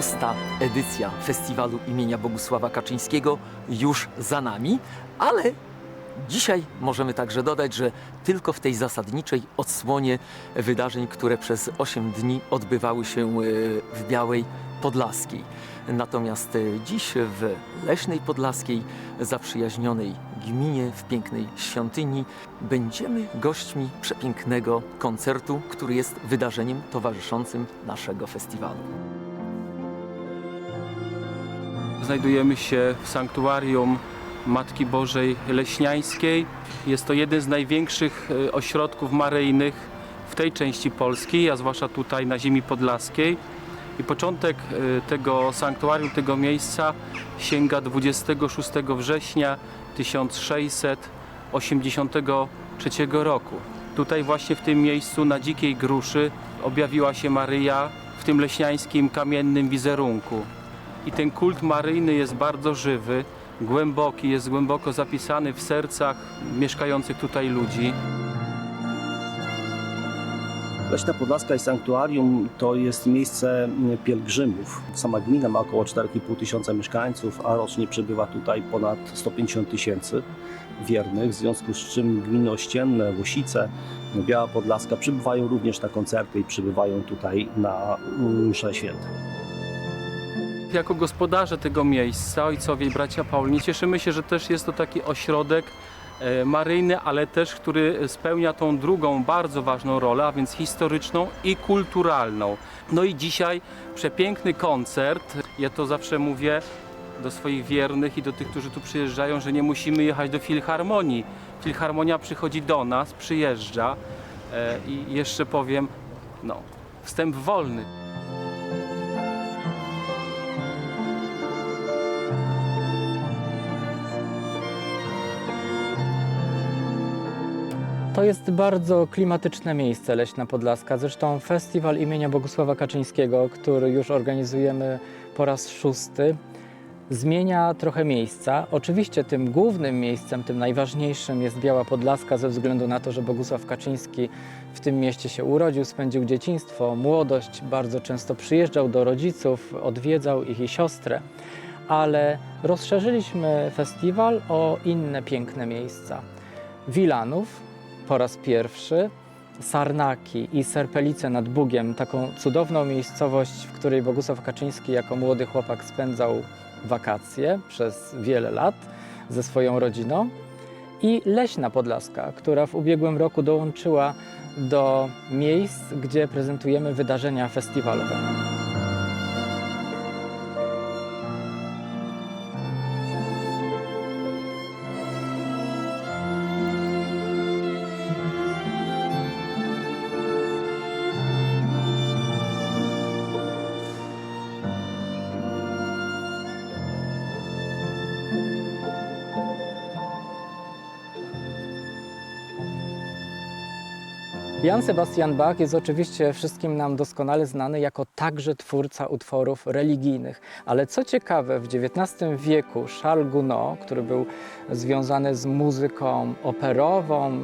szósta edycja festiwalu imienia Bogusława Kaczyńskiego już za nami, ale dzisiaj możemy także dodać, że tylko w tej zasadniczej odsłonie wydarzeń, które przez 8 dni odbywały się e, w Białej Podlaskiej. Natomiast e, dziś w Leśnej Podlaskiej, zaprzyjaźnionej gminie, w pięknej świątyni, będziemy gośćmi przepięknego koncertu, który jest wydarzeniem towarzyszącym naszego festiwalu. Znajdujemy się w sanktuarium Matki Bożej Leśniańskiej. Jest to jeden z największych e, ośrodków maryjnych w tej części Polski, a zwłaszcza tutaj na ziemi podlaskiej. I początek e, tego sanktuarium, tego miejsca sięga 26 września 1683 roku. Tutaj właśnie w tym miejscu na Dzikiej Gruszy objawiła się Maryja w tym leśniańskim kamiennym wizerunku. I ten kult maryjny jest bardzo żywy, głęboki, jest głęboko zapisany w sercach mieszkających tutaj ludzi. Leśna Podlaska i Sanktuarium to jest miejsce mm, pielgrzymów. Sama gmina ma około 4,5 tysiąca mieszkańców, a rocznie przybywa tutaj ponad 150 tysięcy wiernych, w związku z czym gminy ościenne, Łosice, Biała Podlaska przybywają również na koncerty i przybywają tutaj na mm, msze święte. Jako gospodarze tego miejsca, ojcowie i bracia Paulini, cieszymy się, że też jest to taki ośrodek e, maryjny, ale też, który spełnia tą drugą bardzo ważną rolę, a więc historyczną i kulturalną. No i dzisiaj przepiękny koncert. Ja to zawsze mówię do swoich wiernych i do tych, którzy tu przyjeżdżają, że nie musimy jechać do Filharmonii. Filharmonia przychodzi do nas, przyjeżdża e, i jeszcze powiem, no, wstęp wolny. To jest bardzo klimatyczne miejsce Leśna Podlaska. Zresztą festiwal imienia Bogusława Kaczyńskiego, który już organizujemy po raz szósty, zmienia trochę miejsca. Oczywiście tym głównym miejscem, tym najważniejszym jest Biała Podlaska ze względu na to, że Bogusław Kaczyński w tym mieście się urodził, spędził dzieciństwo, młodość, bardzo często przyjeżdżał do rodziców, odwiedzał ich i siostrę. Ale rozszerzyliśmy festiwal o inne piękne miejsca. Wilanów, po raz pierwszy Sarnaki i Serpelice nad Bugiem, taką cudowną miejscowość, w której Bogusław Kaczyński jako młody chłopak spędzał wakacje przez wiele lat ze swoją rodziną i Leśna Podlaska, która w ubiegłym roku dołączyła do miejsc, gdzie prezentujemy wydarzenia festiwalowe. Jan Sebastian Bach jest oczywiście wszystkim nam doskonale znany jako także twórca utworów religijnych. Ale co ciekawe, w XIX wieku Charles Gounod, który był związany z muzyką operową,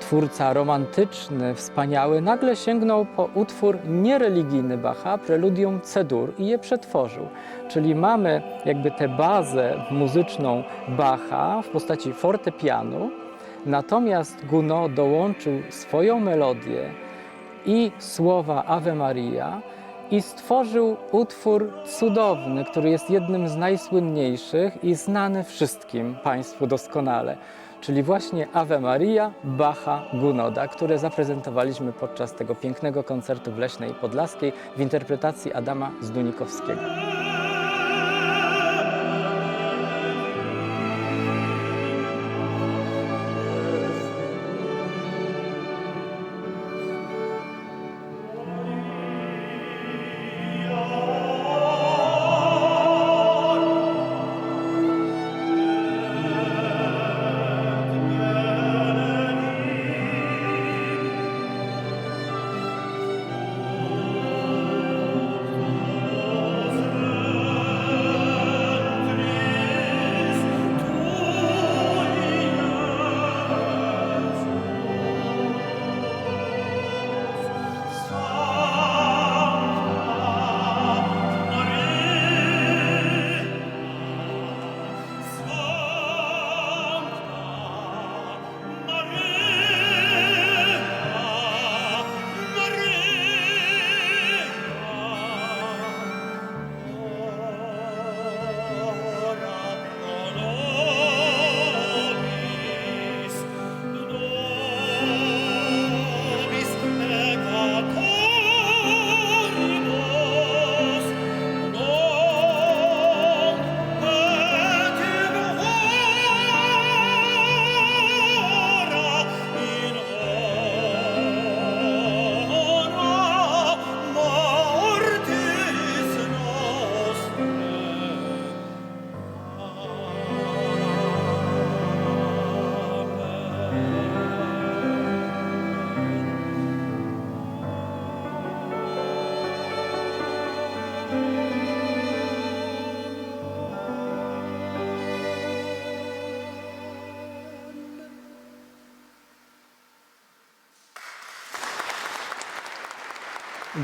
twórca romantyczny, wspaniały, nagle sięgnął po utwór niereligijny Bacha, preludium C-dur i je przetworzył. Czyli mamy jakby tę bazę muzyczną Bacha w postaci fortepianu, Natomiast Gounod dołączył swoją melodię i słowa Ave Maria i stworzył utwór cudowny, który jest jednym z najsłynniejszych i znany wszystkim Państwu doskonale. Czyli właśnie Ave Maria Bacha Gunoda, które zaprezentowaliśmy podczas tego pięknego koncertu w Leśnej Podlaskiej w interpretacji Adama Zdunikowskiego.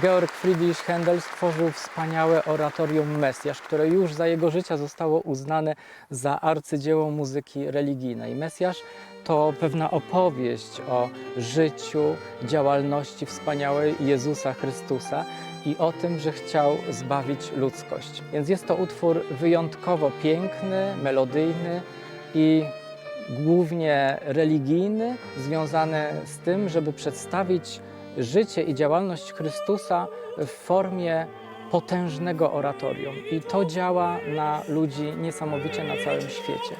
Georg Friedrich Händel stworzył wspaniałe oratorium Mesjasz, które już za jego życia zostało uznane za arcydzieło muzyki religijnej. Mesjasz to pewna opowieść o życiu, działalności wspaniałej Jezusa Chrystusa i o tym, że chciał zbawić ludzkość. Więc jest to utwór wyjątkowo piękny, melodyjny i głównie religijny, związany z tym, żeby przedstawić życie i działalność Chrystusa w formie potężnego oratorium. I to działa na ludzi niesamowicie na całym świecie.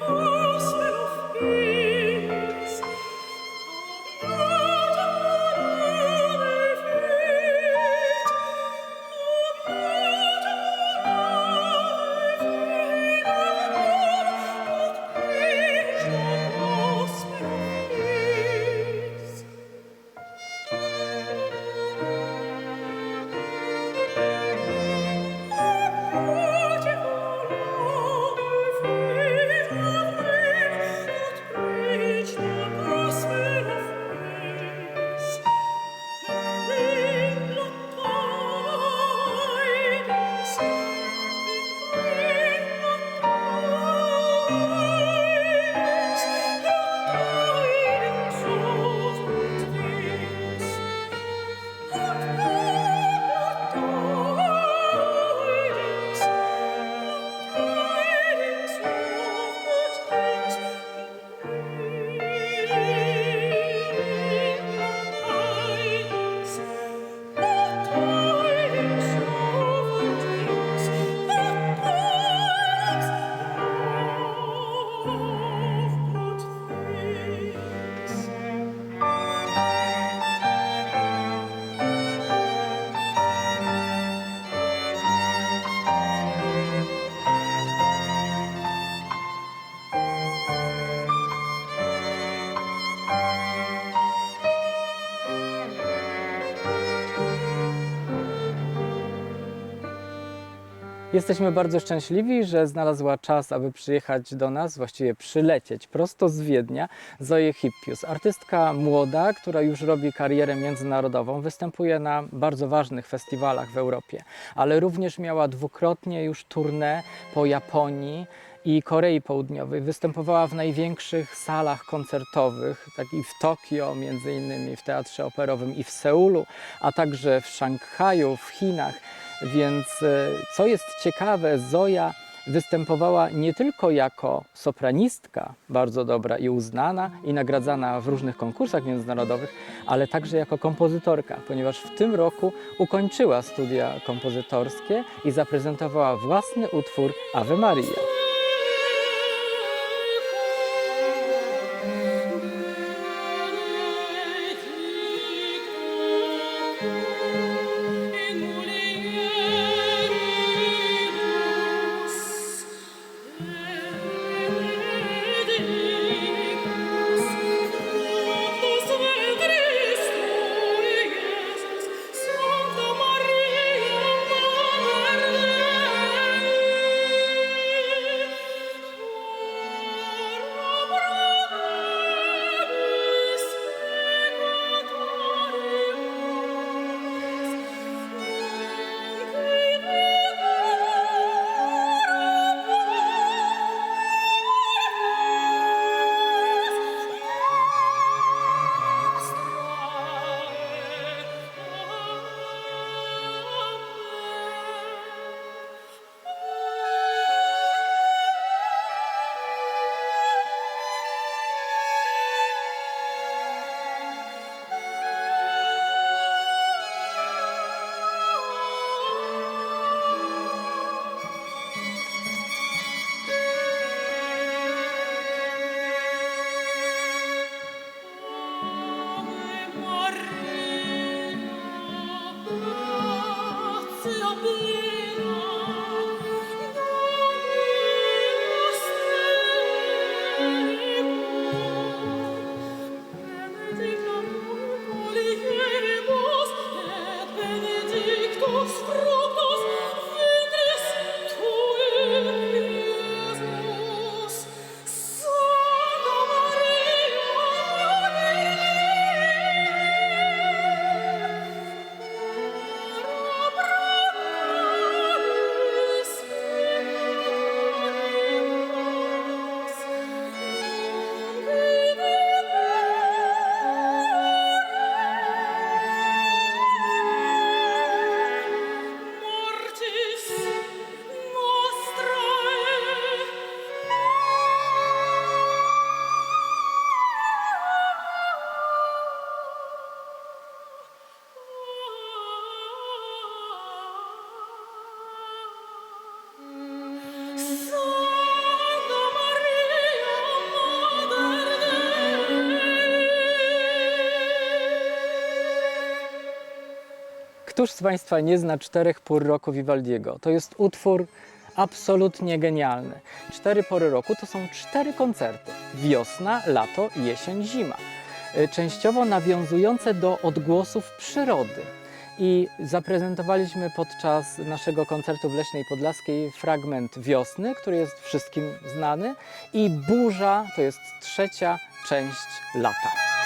Jesteśmy bardzo szczęśliwi, że znalazła czas, aby przyjechać do nas, właściwie przylecieć prosto z Wiednia, Zoe Hippius. Artystka młoda, która już robi karierę międzynarodową, występuje na bardzo ważnych festiwalach w Europie, ale również miała dwukrotnie już tournée po Japonii i Korei Południowej. Występowała w największych salach koncertowych, tak i w Tokio, między innymi w Teatrze Operowym i w Seulu, a także w Szanghaju, w Chinach. Więc e, co jest ciekawe, Zoja występowała nie tylko jako sopranistka, bardzo dobra i uznana i nagradzana w różnych konkursach międzynarodowych, ale także jako kompozytorka, ponieważ w tym roku ukończyła studia kompozytorskie i zaprezentowała własny utwór Ave Maria. Któż z Państwa nie zna czterech pór roku Vivaldiego? To jest utwór absolutnie genialny. Cztery pory roku to są cztery koncerty: wiosna, lato, jesień, zima. Y, Częściowo nawiązujące do odgłosów przyrody. I zaprezentowaliśmy podczas naszego koncertu w Leśnej Podlaskiej fragment wiosny, który jest wszystkim znany, i burza to jest trzecia część lata.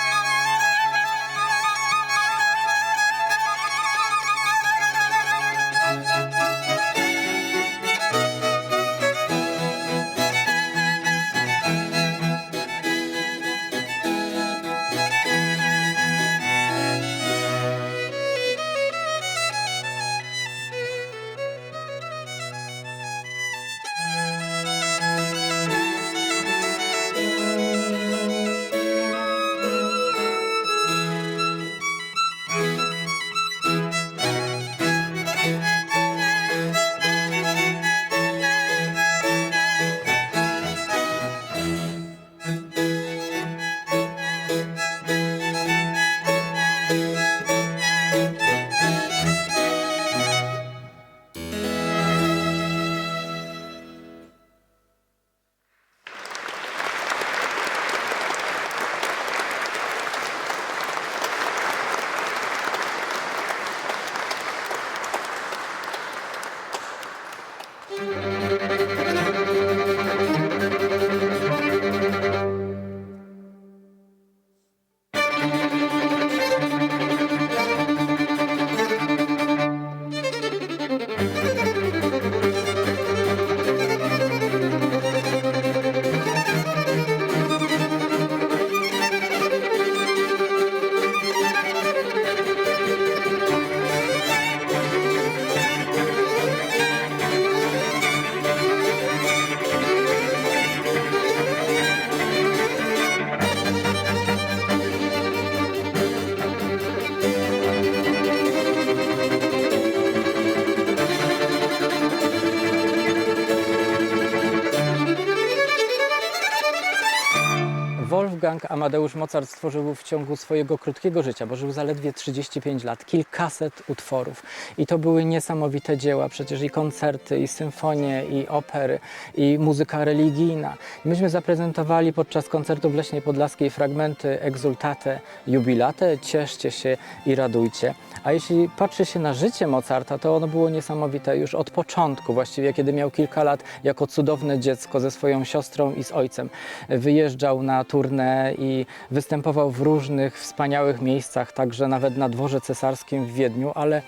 Wolfgang Amadeusz Mozart stworzył w ciągu swojego krótkiego życia, bo żył zaledwie 35 lat, kilkaset utworów. I to były niesamowite dzieła, przecież i koncerty, i symfonie, i opery, i muzyka religijna. Myśmy zaprezentowali podczas koncertu w Leśnej Podlaskiej fragmenty Exultate Jubilate, cieszcie się i radujcie. A jeśli patrzy się na życie Mozarta, to ono było niesamowite już od początku, właściwie kiedy miał kilka lat, jako cudowne dziecko ze swoją siostrą i z ojcem. Wyjeżdżał na turnę i występował w różnych wspaniałych miejscach, także nawet na dworze cesarskim w Wiedniu, ale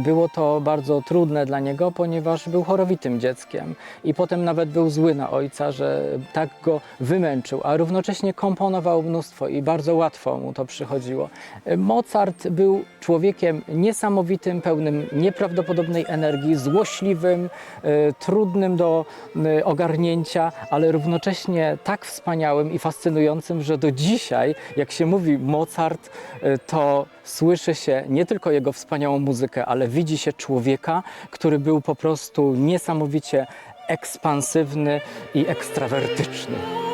było to bardzo trudne dla niego, ponieważ był chorowitym dzieckiem i potem nawet był zły na ojca, że tak go wymęczył, a równocześnie komponował mnóstwo i bardzo łatwo mu to przychodziło. Mozart był człowiekiem niesamowitym, pełnym nieprawdopodobnej energii, złośliwym, e, trudnym do e, ogarnięcia, ale równocześnie tak wspaniałym i fascynującym, że do dzisiaj, jak się mówi Mozart, e, to słyszy się nie tylko jego wspaniałą muzykę, ale widzi się człowieka, który był po prostu niesamowicie ekspansywny i ekstrawertyczny.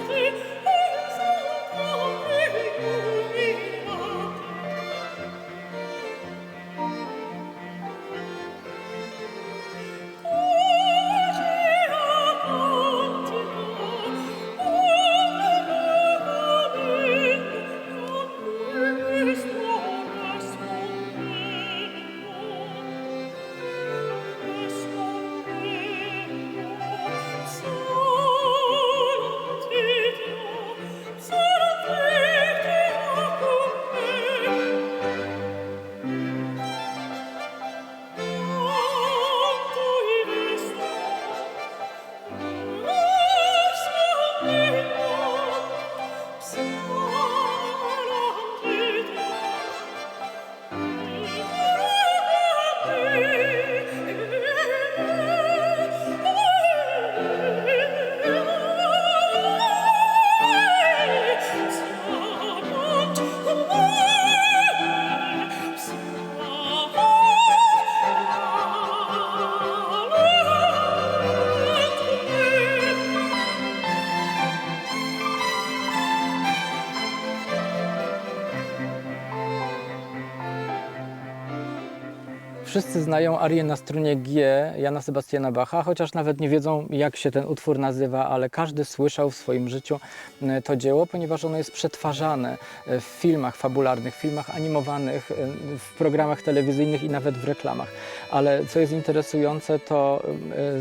Wszyscy znają arię na strunie G Jana Sebastiana Bacha, chociaż nawet nie wiedzą, jak się ten utwór nazywa, ale każdy słyszał w swoim życiu e, to dzieło, ponieważ ono jest przetwarzane e, w filmach fabularnych, filmach animowanych, e, w programach telewizyjnych i nawet w reklamach. Ale co jest interesujące, to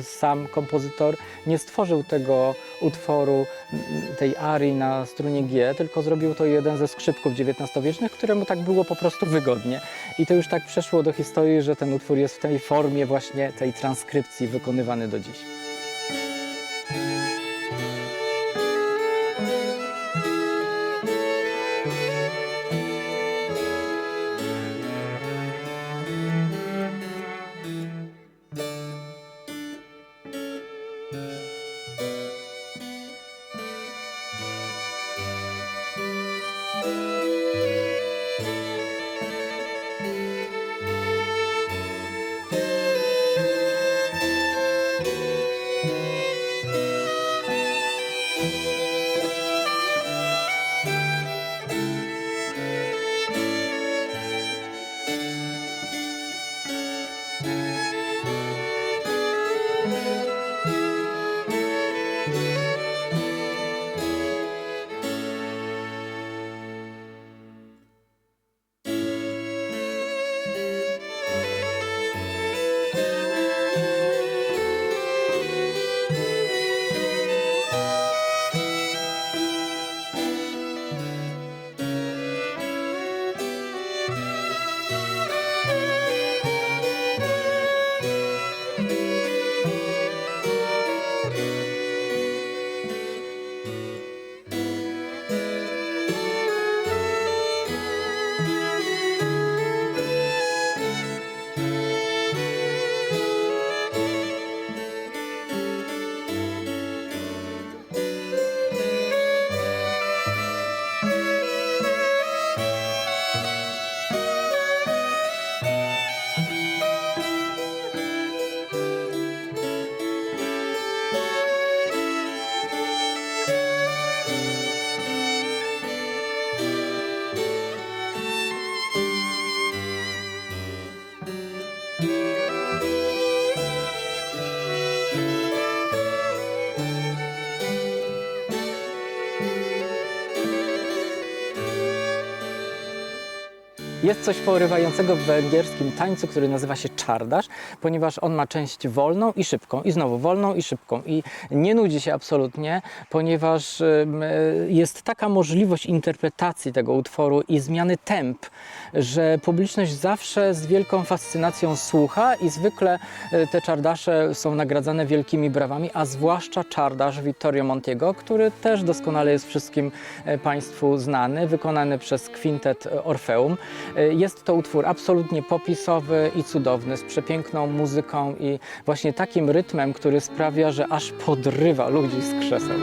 sam kompozytor nie stworzył tego utworu, tej arii na strunie G, tylko zrobił to jeden ze skrzypków XIX-wiecznych, któremu tak było po prostu wygodnie. I to już tak przeszło do historii, że ten utwór jest w tej formie właśnie tej transkrypcji wykonywany do dziś. Jest coś porywającego w węgierskim tańcu, który nazywa się czardasz, ponieważ on ma część wolną i szybką, i znowu wolną i szybką. I nie nudzi się absolutnie, ponieważ y, jest taka możliwość interpretacji tego utworu i zmiany temp, że publiczność zawsze z wielką fascynacją słucha i zwykle y, te czardasze są nagradzane wielkimi brawami, a zwłaszcza czardasz Vittorio Montiego, który też doskonale jest wszystkim e, Państwu znany, wykonany przez kwintet e, Orfeum. E, Jest to utwór absolutnie popisowy i cudowny, z przepiękną muzyką i właśnie takim rytmem, który sprawia, że aż podrywa ludzi z krzeseł.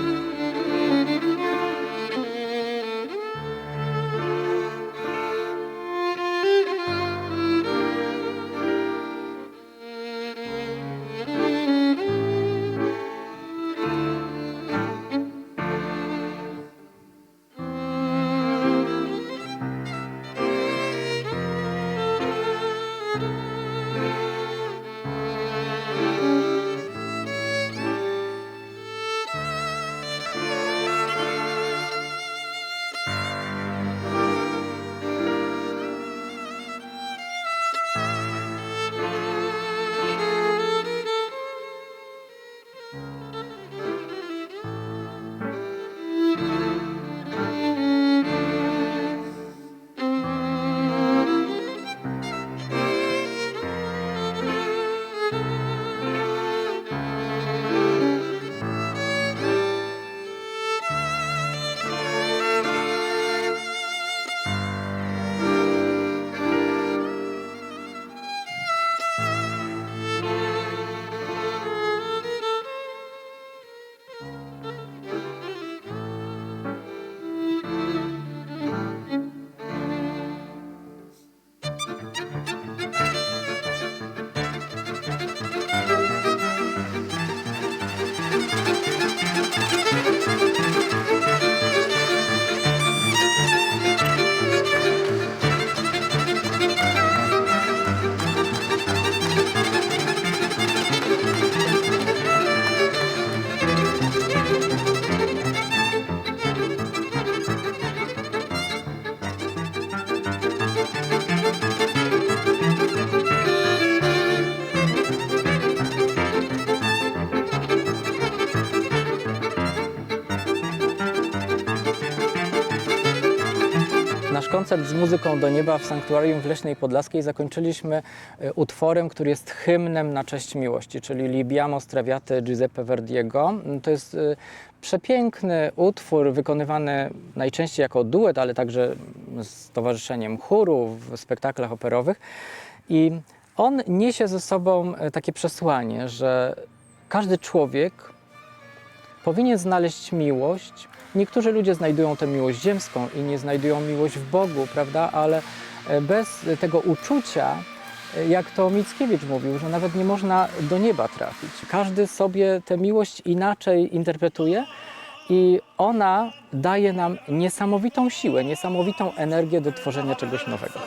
Z muzyką do nieba w Sanktuarium w Leśnej Podlaskiej zakończyliśmy e, utworem, który jest hymnem na cześć miłości, czyli Libiamo Straviate Giuseppe Verdiego. To jest e, przepiękny utwór wykonywany najczęściej jako duet, ale także z towarzyszeniem chóru w spektaklach operowych. I on niesie ze sobą e, takie przesłanie, że każdy człowiek powinien znaleźć miłość. Niektórzy ludzie znajdują tę miłość ziemską i nie znajdują miłość w Bogu, prawda? Ale e, bez tego uczucia, e, jak to Mickiewicz mówił, że nawet nie można do nieba trafić. Każdy sobie tę miłość inaczej interpretuje i ona daje nam niesamowitą siłę, niesamowitą energię do tworzenia czegoś nowego.